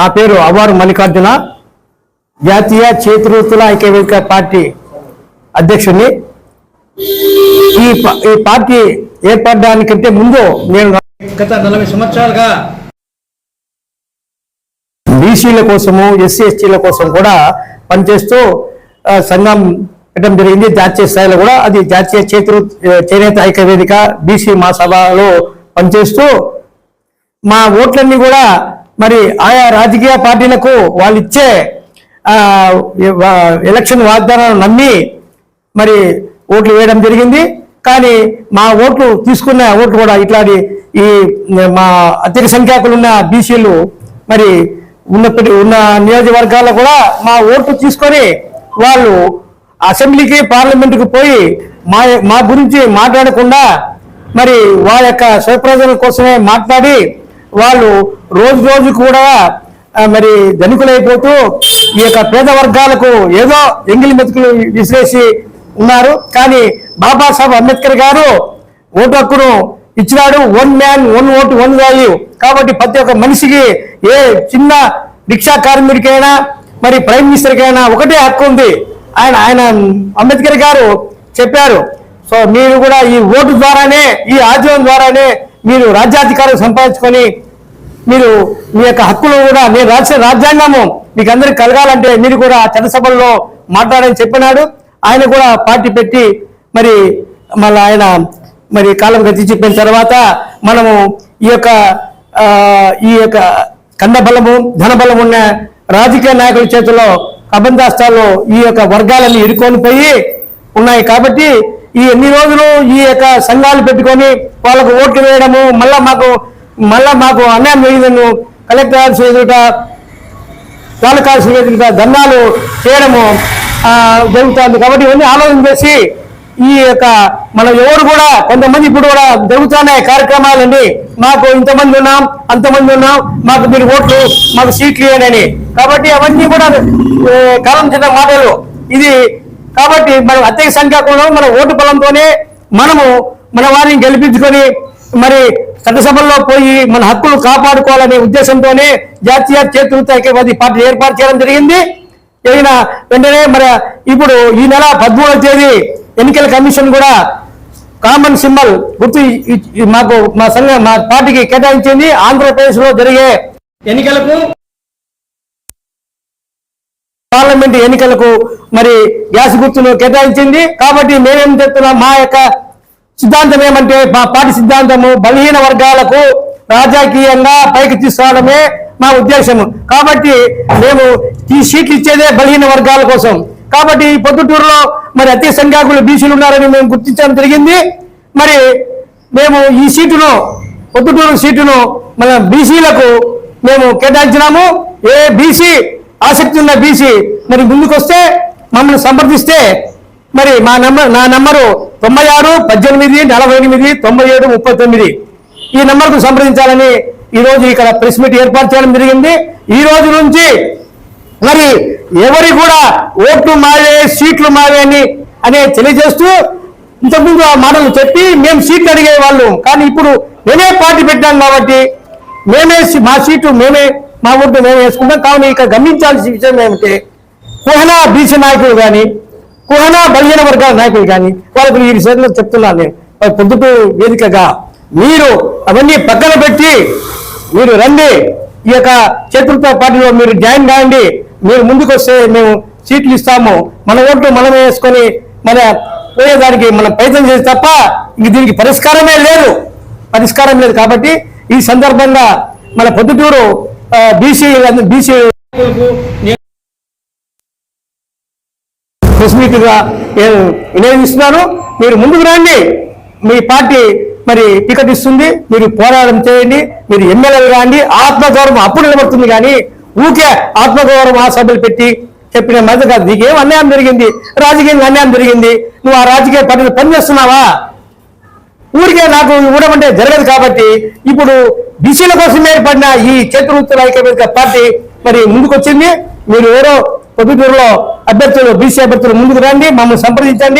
నా పేరు అవారు మల్లికార్జున జాతీయ చేతివృత్తుల ఐక్యవేదిక పార్టీ అధ్యక్షుడిని ఈ ఈ పార్టీ ఏర్పడడానికంటే ముందు నేను గత నలభై సంవత్సరాలుగా బీసీల కోసము ఎస్సీ ఎస్టీల కోసం కూడా పనిచేస్తూ సంఘం పెట్టడం జరిగింది. జాతీయ స్థాయిలో కూడా అది జాతీయ చేతి చేనేత ఐక్య వేదిక బీసీ మా సభలో పనిచేస్తూ మా ఓట్లన్నీ కూడా మరి ఆయా రాజకీయ పార్టీలకు వాళ్ళు ఇచ్చే ఎలక్షన్ వాగ్దానాలు నమ్మి మరి ఓట్లు వేయడం జరిగింది. కానీ మా ఓట్లు తీసుకున్న ఓట్లు కూడా ఇట్లాంటి ఈ మా అత్యధిక సంఖ్యాకులు ఉన్న బీసీలు మరి ఉన్నప్పటి ఉన్న నియోజకవర్గాల్లో కూడా మా ఓట్లు తీసుకొని వాళ్ళు అసెంబ్లీకి పార్లమెంటుకి పోయి మా మా గురించి మాట్లాడకుండా మరి వాళ్ళ యొక్క స్వప్రయోజనం కోసమే మాట్లాడి వాళ్ళు రోజు రోజు కూడా మరి ధనికులైపోతూ ఈ యొక్క పేద వర్గాలకు ఏదో ఎంగిలి మెతుకులు విసిరేసి ఉన్నారు. కానీ బాబాసాహెబ్ అంబేద్కర్ గారు ఓటు హక్కును ఇచ్చినాడు. One man one vote one value కాబట్టి ప్రతి ఒక్క మనిషికి ఏ చిన్న రిక్షా కార్మికుడికైనా మరి ప్రైమ్ మినిస్టర్కైనా ఒకటే హక్కు ఉంది. ఆయన ఆయన అంబేద్కర్ గారు చెప్పారు. సో మీరు కూడా ఈ ఓటు ద్వారానే ఈ ఆచరణ ద్వారానే మీరు రాజ్యాధికారం సంపాదించుకొని మీరు మీ యొక్క హక్కులు కూడా నేను రాసిన రాజ్యాంగము మీకు అందరికి కలగాలంటే మీరు కూడా చట్టసభల్లో మాట్లాడని చెప్పినాడు. ఆయన కూడా పార్టీ పెట్టి మరి మళ్ళీ ఆయన మరి కాలం గతి చెప్పిన తర్వాత మనము ఈ యొక్క ఈ యొక్క కండబలము ధనబలం ఉన్న రాజకీయ నాయకుల చేతిలో అబంధాస్తాల్లో ఈ యొక్క వర్గాలన్నీ ఇరుకొని పోయి ఉన్నాయి కాబట్టి ఈ ఎన్ని రోజులు ఈ యొక్క సంఘాలు పెట్టుకొని వాళ్ళకు ఓట్లు వేయడము మళ్ళా మాకు మళ్ళా మాకు అన్యాయం జరిగిందను కలెక్టర్ ఆఫీస్ ఎదుట తాలూకా ఆఫీస్ ఎదుట ధర్నాలు చేయడము జరుగుతుంది. కాబట్టి ఇవన్నీ ఆలోచన చేసి ఈ యొక్క మనం ఎవరు కూడా కొంతమంది ఇప్పుడు కూడా జరుగుతున్నాయి కార్యక్రమాలండి మాకు ఇంతమంది ఉన్నాం అంతమంది ఉన్నాం మాకు మీరు ఓట్లు మాకు సీట్లు ఇవ్వండి కాబట్టి అవన్నీ కూడా కాలం చిన్న మాటలు. ఇది కాబట్టి మనం అత్యధిక సంఖ్యాకంలో మన ఓటు బలంతోనే మనము మన వారిని గెలిపించుకొని మరి చట్టసభల్లో పోయి మన హక్కులు కాపాడుకోవాలనే ఉద్దేశంతోనే జాతీయ చేతులతో ఐక్యవాది పార్టీ ఏర్పాటు చేయడం జరిగింది. జరిగిన వెంటనే మరి ఇప్పుడు ఈ నెల పదమూడవ తేదీ ఎన్నికల కమిషన్ కూడా కామన్ సింబల్ గుర్తు మాకు మా సంఘ మా పార్టీకి కేటాయించింది. ఆంధ్రప్రదేశ్లో జరిగే ఎన్నికలకు పార్లమెంట్ ఎన్నికలకు మరి గ్యాస్ గుర్తును కేటాయించింది. కాబట్టి మేమేం చెప్తున్నాం మా యొక్క సిద్ధాంతం ఏమంటే మా పార్టీ సిద్ధాంతము బలహీన వర్గాలకు రాజకీయంగా పైకి తీసుకోవడమే మా ఉద్దేశము. కాబట్టి మేము ఈ సీట్లు ఇచ్చేదే బలహీన వర్గాల కోసం. కాబట్టి ఈ పొద్దుటూరులో మరి అతి సంఖ్యాకులు బీసీలు ఉన్నారని మేము గుర్తించడం జరిగింది. మరి మేము ఈ సీటును పొద్దుటూరు సీటును మన బీసీలకు మేము కేటాయించినాము. ఏ బీసీ ఆసక్తి ఉన్న బీసీ మరి ముందుకొస్తే మమ్మల్ని సంప్రదిస్తే మరి మా నెంబర్ నా నెంబరు తొంభై ఆరు పద్దెనిమిది నలభై ఎనిమిది తొంభై ఏడు ముప్పై తొమ్మిది. ఈ నెంబర్కు సంప్రదించాలని ఈరోజు ఇక్కడ ప్రెస్ మీట్ ఏర్పాటు చేయడం జరిగింది. ఈ రోజు నుంచి మరి ఎవరి కూడా ఓట్లు మావే సీట్లు మావే అని అనే తెలియజేస్తూ ఇంతకుముందు ఆ మాటలు చెప్పి మేము సీట్లు అడిగే వాళ్ళు. కానీ ఇప్పుడు మేమే పార్టీ పెట్టాం కాబట్టి మేమే మా సీటు మేమే మా ఓట్లు మేమే వేసుకుంటాం కావున ఇక్కడ గమనించాల్సిన విషయం ఏమిటి కుహనా బీసీ నాయకులు కానీ కుహనా బలహీన వర్గాల నాయకులు కానీ వాళ్ళకు ఈ విషయంలో చెప్తున్నాను నేను. వాళ్ళ వేదికగా మీరు అవన్నీ పక్కన పెట్టి మీరు రండి. ఈ యొక్క చతుర్థ పార్టీలో మీరు జాయిన్ కాండి. మీరు ముందుకు వస్తే మేము సీట్లు ఇస్తాము. మన ఓట్లు మనమే వేసుకొని మన పోయేదానికి మనం ప్రయత్నం చేసి తప్ప ఇంక దీనికి పరిష్కారమే లేదు. పరిష్కారం లేదు కాబట్టి ఈ సందర్భంగా మన Proddatur BC BC press meet నేను వినియోగిస్తున్నాను మీరు ముందుకు రండి. మీ పార్టీ మరి టికెట్ ఇస్తుంది. మీరు పోరాటం చేయండి. మీరు ఎమ్మెల్యేలు కాండి ఆత్మగౌరవం అప్పుడు నిలబడుతుంది కానీ ఊకే ఆత్మగౌరవం ఆ సభ్యులు పెట్టి చెప్పిన మధ్య కాదు. నీకేం అన్యాయం జరిగింది? రాజకీయంగా అన్యాయం జరిగింది. నువ్వు ఆ రాజకీయ పార్టీలు పనిచేస్తున్నావా? ఊరికే నాకు ఇవ్వడం అంటే జరగదు కాబట్టి ఇప్పుడు బీసీల కోసం ఏర్పడిన ఈ చతుర్వృత్తుల ఐక్యవేదిక పార్టీ మరి ముందుకొచ్చింది. మీరు ఎవరో పొద్దుటూరులో అభ్యర్థులు బీసీ అభ్యర్థులు ముందుకు రండి మమ్మల్ని సంప్రదించండి.